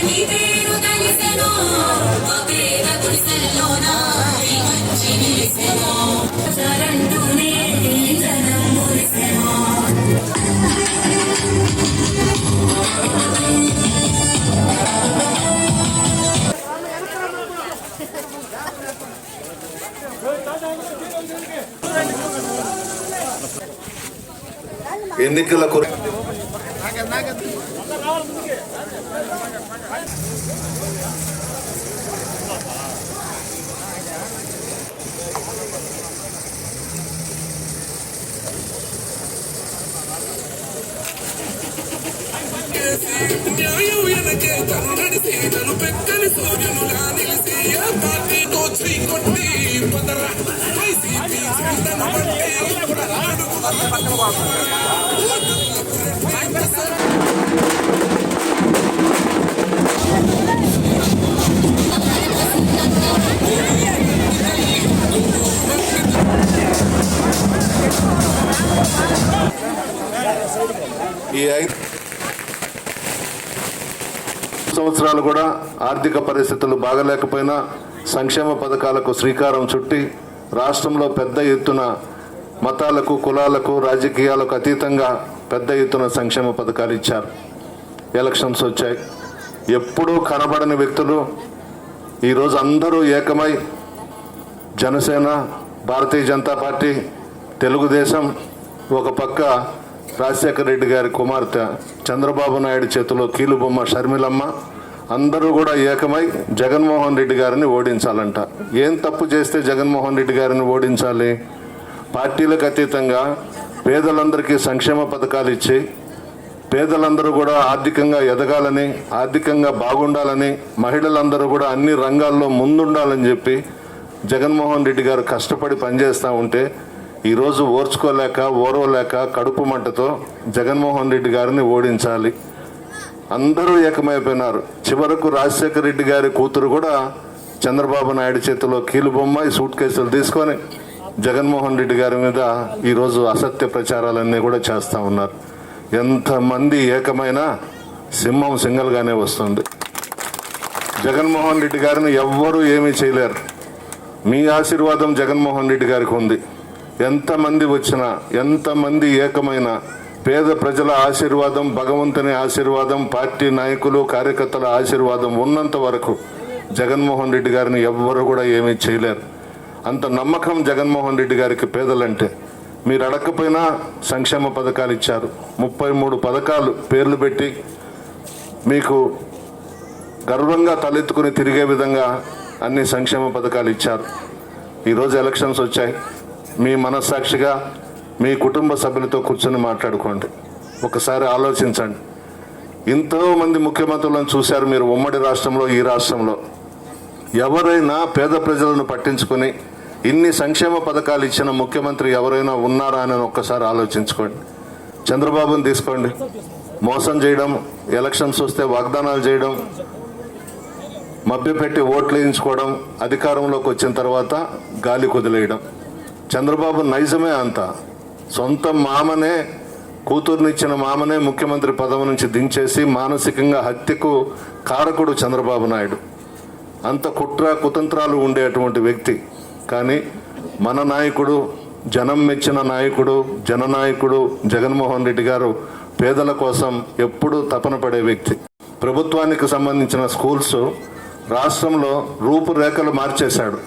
నీవేను కలిసెను ఒకేన గుడిసెల్లోన ఈ మంచి నిలిసెను చరంటూనే జనం మురిసెను ఎన్నికల కొర ప్రభుత్వాలు కూడా ఆర్థిక పరిస్థితులు బాగలేకపోయినా సంక్షేమ పథకాలకు శ్రీకారం చుట్టి రాష్ట్రంలో పెద్ద ఎత్తున మతాలకు కులాలకు రాజకీయాలకు అతీతంగా పెద్ద ఎత్తున సంక్షేమ పథకాలు ఇచ్చారు. ఎలక్షన్స్ వచ్చాయి. ఎప్పుడూ కనబడని వ్యక్తులు ఈరోజు అందరూ ఏకమై జనసేన భారతీయ జనతా పార్టీ తెలుగుదేశం ఒక పక్క రాజశేఖర రెడ్డి గారి కుమార్తె చంద్రబాబు నాయుడు చేతిలో కీలుబొమ్మ షర్మిలమ్మ అందరూ కూడా ఏకమై జగన్మోహన్ రెడ్డి గారిని ఓడించాలంట. ఏం తప్పు చేస్తే జగన్మోహన్ రెడ్డి గారిని ఓడించాలి? పార్టీలకు అతీతంగా పేదలందరికీ సంక్షేమ పథకాలు ఇచ్చి పేదలందరూ కూడా ఆర్థికంగా ఎదగాలని ఆర్థికంగా బాగుండాలని మహిళలందరూ కూడా అన్ని రంగాల్లో ముందుండాలని చెప్పి జగన్మోహన్ రెడ్డి గారు కష్టపడి పనిచేస్తూ ఉంటే ఈరోజు ఓర్చుకోలేక ఓర్వలేక కడుపు మంటతో జగన్మోహన్ రెడ్డి గారిని ఓడించాలి. అందరూ ఏకమైపోయినారు. చివరకు రాజశేఖర రెడ్డి గారి కూతురు కూడా చంద్రబాబు నాయుడు చేతిలో కీలుబొమ్మ ఈ సూట్ కేసులు తీసుకొని జగన్మోహన్ రెడ్డి గారి మీద ఈరోజు అసత్య ప్రచారాలన్నీ కూడా చేస్తూ ఉన్నారు. ఎంతమంది ఏకమైనా సింహం సింగల్గానే వస్తుంది. జగన్మోహన్ రెడ్డి గారిని ఎవ్వరూ ఏమీ చేయలేరు. మీ ఆశీర్వాదం జగన్మోహన్ రెడ్డి గారికి ఉంది. ఎంతమంది వచ్చినా ఎంతమంది ఏకమైన పేద ప్రజల ఆశీర్వాదం భగవంతుని ఆశీర్వాదం పార్టీ నాయకులు కార్యకర్తల ఆశీర్వాదం ఉన్నంత వరకు జగన్మోహన్ రెడ్డి గారిని ఎవ్వరు కూడా ఏమీ చేయలేరు. అంత నమ్మకం జగన్మోహన్ రెడ్డి గారికి పేదలంటే. మీరు అడగకపోయినా సంక్షేమ పథకాలు ఇచ్చారు. ముప్పై మూడు పథకాలు పేర్లు పెట్టి మీకు గర్వంగా తలెత్తుకుని తిరిగే విధంగా అన్ని సంక్షేమ పథకాలు ఇచ్చారు. ఈరోజు ఎలక్షన్స్ వచ్చాయి. మీ మనస్సాక్షిగా మీ కుటుంబ సభ్యులతో కూర్చొని మాట్లాడుకోండి. ఒకసారి ఆలోచించండి. ఎంతో మంది ముఖ్యమంత్రులను చూశారు మీరు ఉమ్మడి రాష్ట్రంలో ఈ రాష్ట్రంలో. ఎవరైనా పేద ప్రజలను పట్టించుకొని ఇన్ని సంక్షేమ పథకాలు ఇచ్చిన ముఖ్యమంత్రి ఎవరైనా ఉన్నారా అని ఒక్కసారి ఆలోచించుకోండి. చంద్రబాబుని తీసుకోండి. మోసం చేయడం ఎలక్షన్స్ వస్తే వాగ్దానాలు చేయడం మభ్యపెట్టి ఓట్లు వేయించుకోవడం అధికారంలోకి వచ్చిన తర్వాత గాలి కుదిలేయడం. చంద్రబాబు నైజమే అంత. సొంత మామనే కూతుర్నిచ్చిన మామనే ముఖ్యమంత్రి పదవి నుంచి దించేసి మానసికంగా హత్యకు కారకుడు చంద్రబాబు నాయుడు. అంత కుట్ర కుతంత్రాలు ఉండేటువంటి వ్యక్తి. కానీ మన నాయకుడు జనం మెచ్చిన నాయకుడు జననాయకుడు జగన్మోహన్ రెడ్డి గారు పేదల కోసం ఎప్పుడూ తపన పడే వ్యక్తి. ప్రభుత్వానికి సంబంధించిన స్కూల్స్ రాష్ట్రంలో రూపురేఖలు మార్చేశాడు.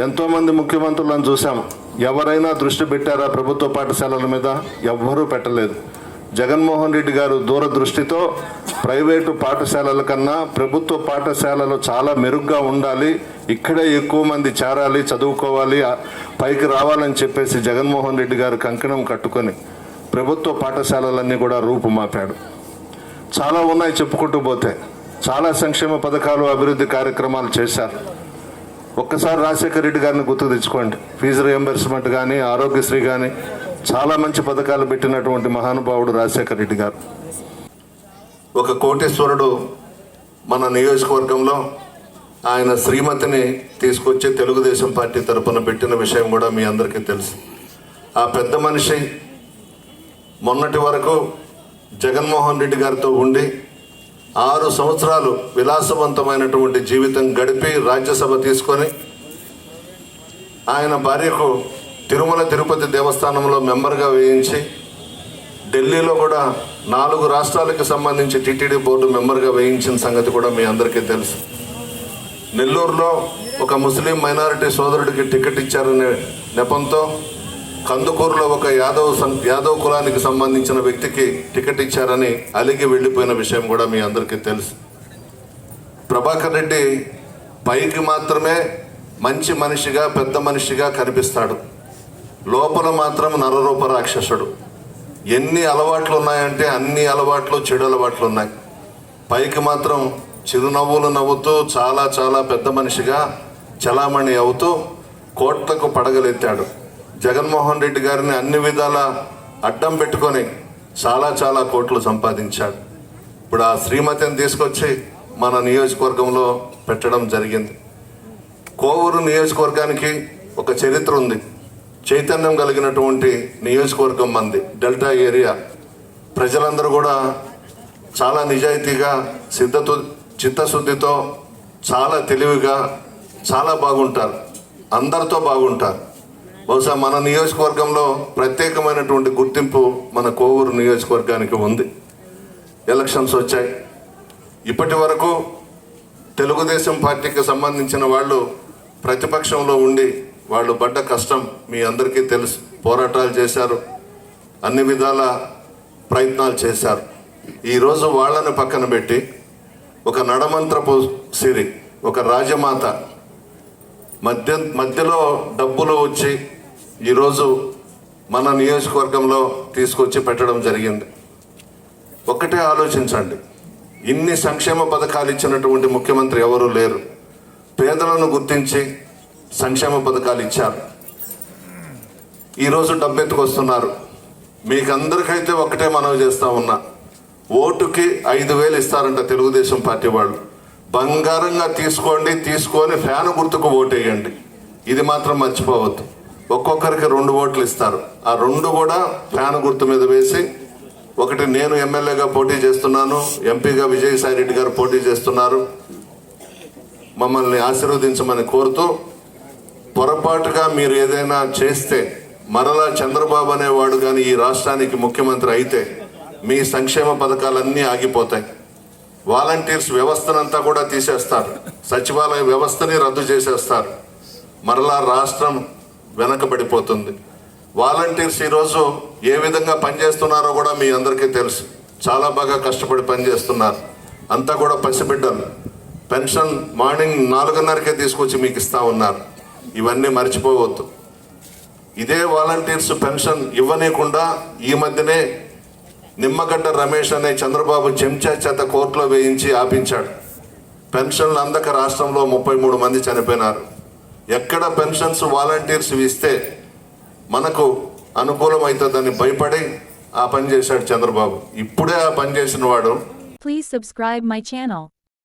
ఎంతోమంది ముఖ్యమంత్రులను చూసాం ఎవరైనా దృష్టి పెట్టారా ప్రభుత్వ పాఠశాలల మీద? ఎవ్వరూ పెట్టలేదు. జగన్మోహన్ రెడ్డి గారు దూరదృష్టితో ప్రైవేటు పాఠశాలల కన్నా ప్రభుత్వ పాఠశాలలు చాలా మెరుగ్గా ఉండాలి ఇక్కడే ఎక్కువ మంది చేరాలి చదువుకోవాలి పైకి రావాలని చెప్పేసి జగన్మోహన్ రెడ్డి గారు కంకణం కట్టుకొని ప్రభుత్వ పాఠశాలలన్నీ కూడా రూపుమాపాడు. చాలా ఉన్నాయి చెప్పుకుంటూ పోతే. చాలా సంక్షేమ పథకాలు అభివృద్ధి కార్యక్రమాలు చేశారు. ఒక్కసారి రాజశేఖర రెడ్డి గారిని గుర్తు తెచ్చుకోండి. ఫీజు రియంబర్స్మెంట్ కానీ ఆరోగ్యశ్రీ కానీ చాలా మంచి పథకాలు పెట్టినటువంటి మహానుభావుడు రాజశేఖర రెడ్డి గారు. ఒక కోటేశ్వరుడు మన నియోజకవర్గంలో ఆయన శ్రీమతిని తీసుకొచ్చి తెలుగుదేశం పార్టీ తరపున పెట్టిన విషయం కూడా మీ అందరికీ తెలుసు. ఆ పెద్ద మనిషి మొన్నటి వరకు జగన్మోహన్ రెడ్డి గారితో ఉండి ఆరు సంవత్సరాలు విలాసవంతమైనటువంటి జీవితం గడిపి రాజ్యసభ తీసుకొని ఆయన భార్యకు తిరుమల తిరుపతి దేవస్థానంలో మెంబర్గా వేయించి ఢిల్లీలో కూడా నాలుగు రాష్ట్రాలకు సంబంధించి టీటీడీ బోర్డు మెంబర్గా వేయించిన సంగతి కూడా మీ అందరికీ తెలుసు. నెల్లూరులో ఒక ముస్లిం మైనారిటీ సోదరుడికి టికెట్ ఇచ్చారనే నెపంతో కందుకూరులో ఒక యాదవ్ సం- యాదవ్ కులానికి సంబంధించిన వ్యక్తికి టికెట్ ఇచ్చారని అలిగి వెళ్ళిపోయిన విషయం కూడా మీ అందరికీ తెలుసు. ప్రభాకర్ రెడ్డి పైకి మాత్రమే మంచి మనిషిగా పెద్ద మనిషిగా కనిపిస్తాడు. లోపల మాత్రం నరరూప రాక్షసుడు. ఎన్ని అలవాట్లు ఉన్నాయంటే అన్ని అలవాట్లు చెడు అలవాట్లు ఉన్నాయి. పైకి మాత్రం చిరునవ్వులు నవ్వుతూ చాలా చాలా పెద్ద మనిషిగా చలామణి అవుతూ కోట్లకు పడగలెత్తాడు. జగన్మోహన్ రెడ్డి గారిని అన్ని విధాల అడ్డం పెట్టుకొని చాలా చాలా కోట్లు సంపాదించాడు. ఇప్పుడు ఆ శ్రీమతిని తీసుకొచ్చి మన నియోజకవర్గంలో పెట్టడం జరిగింది. కోవూరు నియోజకవర్గానికి ఒక చరిత్ర ఉంది. చైతన్యం కలిగినటువంటి నియోజకవర్గం మంది డెల్టా ఏరియా. ప్రజలందరూ కూడా చాలా నిజాయితీగా సిద్ధతు చిత్తశుద్ధితో చాలా తెలివిగా చాలా బాగుంటారు. అందరితో బాగుంటారు. బహుశా మన నియోజకవర్గంలో ప్రత్యేకమైనటువంటి గుర్తింపు మన కోవూరు నియోజకవర్గానికి ఉంది. ఎలక్షన్స్ వచ్చాయి. ఇప్పటి వరకు తెలుగుదేశం పార్టీకి సంబంధించిన వాళ్ళు ప్రతిపక్షంలో ఉండి వాళ్ళు పడ్డ కష్టం మీ అందరికీ తెలుసు. పోరాటాలు చేశారు. అన్ని విధాల ప్రయత్నాలు చేశారు. ఈరోజు వాళ్ళని పక్కన పెట్టి ఒక నడమంత్రపు సిరి ఒక రాజమాత మధ్య మధ్యలో డబ్బులు వచ్చి ఈరోజు మన నియోజకవర్గంలో తీసుకొచ్చి పెట్టడం జరిగింది. ఒక్కటే ఆలోచించండి. ఇన్ని సంక్షేమ పథకాలు ఇచ్చినటువంటి ముఖ్యమంత్రి ఎవరూ లేరు. పేదలను గుర్తించి సంక్షేమ పథకాలు ఇచ్చారు. ఈరోజు డబ్బెత్తుకొస్తున్నారు. మీకు అందరికైతే ఒకటే మనవి చేస్తా ఉన్నా. ఓటుకి ఐదు వేలు ఇస్తారంట తెలుగుదేశం పార్టీ వాళ్ళు. బంగారంగా తీసుకోండి తీసుకొని ఫ్యాన్ గుర్తుకు ఓటేయండి. ఇది మాత్రం మర్చిపోవద్దు. ఒక్కొక్కరికి రెండు ఓట్లు ఇస్తారు. ఆ రెండు కూడా ఫ్యాన్ గుర్తు మీద వేసి ఒకటి నేను ఎమ్మెల్యేగా పోటీ చేస్తున్నాను ఎంపీగా విజయసాయి రెడ్డి గారు పోటీ చేస్తున్నారు. మమ్మల్ని ఆశీర్వదించమని కోరుతూ పొరపాటుగా మీరు ఏదైనా చేస్తే మరలా చంద్రబాబు అనేవాడు కానీ ఈ రాష్ట్రానికి ముఖ్యమంత్రి అయితే మీ సంక్షేమ పథకాలన్నీ ఆగిపోతాయి. వాలంటీర్స్ వ్యవస్థనంతా కూడా తీసేస్తారు. సచివాలయ వ్యవస్థని రద్దు చేసేస్తారు. మరలా రాష్ట్రం వెనకబడిపోతుంది. వాలంటీర్స్ ఈరోజు ఏ విధంగా పనిచేస్తున్నారో కూడా మీ అందరికీ తెలుసు. చాలా బాగా కష్టపడి పనిచేస్తున్నారు. అంతా కూడా పసిబిడ్డలు. పెన్షన్ మార్నింగ్ నాలుగున్నరకే తీసుకొచ్చి మీకు ఇస్తా ఉన్నారు. ఇవన్నీ మర్చిపోవద్దు. ఇదే వాలంటీర్స్ పెన్షన్ ఇవ్వనీయకుండా ఈ మధ్యనే నిమ్మగడ్డ రమేష్ అనే చంద్రబాబు చెంచా చేత కోర్టులో వేయించి ఆపించాడు. పెన్షన్లు అందక రాష్ట్రంలో ముప్పై మూడు మంది చనిపోయినారు. ఎక్కడ పెన్షన్స్ వాలంటీర్స్ ఇస్తే మనకు అనుకూలం అవుతుందని భయపడి ఆ పని చేశాడు చంద్రబాబు. ఇప్పుడే ఆ పని చేసిన వాడు. Please subscribe my channel